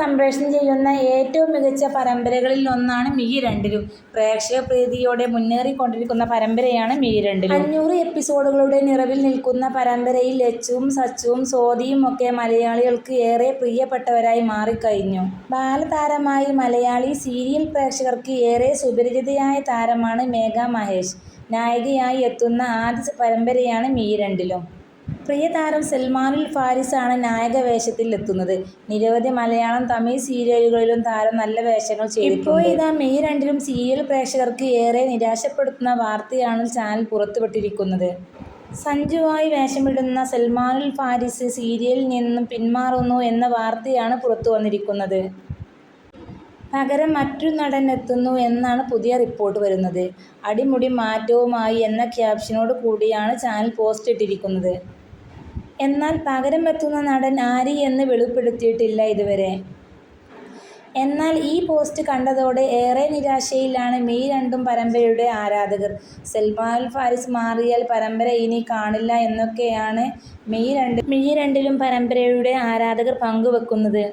സംപ്രേഷണം ചെയ്യുന്ന ഏറ്റവും മികച്ച പരമ്പരകളിൽ ഒന്നാണ് മിഹി രണ്ടിലും. പ്രേക്ഷക പ്രീതിയോടെ മുന്നേറിക്കൊണ്ടിരിക്കുന്ന പരമ്പരയാണ് മിഹി രണ്ടിലും. അഞ്ഞൂറ് എപ്പിസോഡുകളുടെ നിറവിൽ നിൽക്കുന്ന പരമ്പരയിൽ ലച്ചുവും സച്ചുവും സ്വാതിയുമൊക്കെ മലയാളികൾക്ക് ഏറെ പ്രിയപ്പെട്ടവരായി മാറിക്കഴിഞ്ഞു. ബാലതാരമായി മലയാളി സീരിയൽ പ്രേക്ഷകർക്ക് ഏറെ സുപരിചിതയായ താരമാണ് മേഘ മഹേഷ്. നായികയായി എത്തുന്ന ആദ്യ പരമ്പരയാണ് മീരണ്ടിലും രണ്ടിലും. പ്രിയതാരം സൽമാനുൽ ഫാരിസാണ് നായക വേഷത്തിൽ എത്തുന്നത്. നിരവധി മലയാളം, തമിഴ് സീരിയലുകളിലും താരം നല്ല വേഷങ്ങൾ ചെയ്തിട്ടുണ്ട്. ഇതാ മെയ് രണ്ടിലും സീരിയൽ പ്രേക്ഷകർക്ക് ഏറെ നിരാശപ്പെടുത്തുന്ന വാർത്തയാണ് ചാനൽ പുറത്തുവിട്ടിരിക്കുന്നത്. സഞ്ജുവായി വേഷമിടുന്ന സൽമാനുൽ ഫാരിസ് സീരിയലിൽ നിന്നും പിന്മാറുന്നു എന്ന വാർത്തയാണ് പുറത്തു വന്നിരിക്കുന്നത് പകരം മറ്റൊരു നടൻ എത്തുന്നു എന്നാണ് പുതിയ റിപ്പോർട്ട് വരുന്നത്. അടിമുടി മാറ്റവുമായി എന്ന ക്യാപ്ഷനോട് കൂടിയാണ് ചാനൽ പോസ്റ്റ് ഇട്ടിരിക്കുന്നത്. എന്നാൽ പകരം എത്തുന്ന നടൻ ആര് എന്ന് വെളിപ്പെടുത്തിയിട്ടില്ല ഇതുവരെ. എന്നാൽ ഈ പോസ്റ്റ് കണ്ടതോടെ ഏറെ നിരാശയിലാണ് മെയ് രണ്ടും പരമ്പരയുടെ ആരാധകർ. സൽമാൻ ഫാരിസ് മാറിയാൽ പരമ്പര ഇനി കാണില്ല എന്നൊക്കെയാണ് മെയ് രണ്ട് മെയ് രണ്ടിലും പരമ്പരയുടെ ആരാധകർ പങ്കുവെക്കുന്നത്.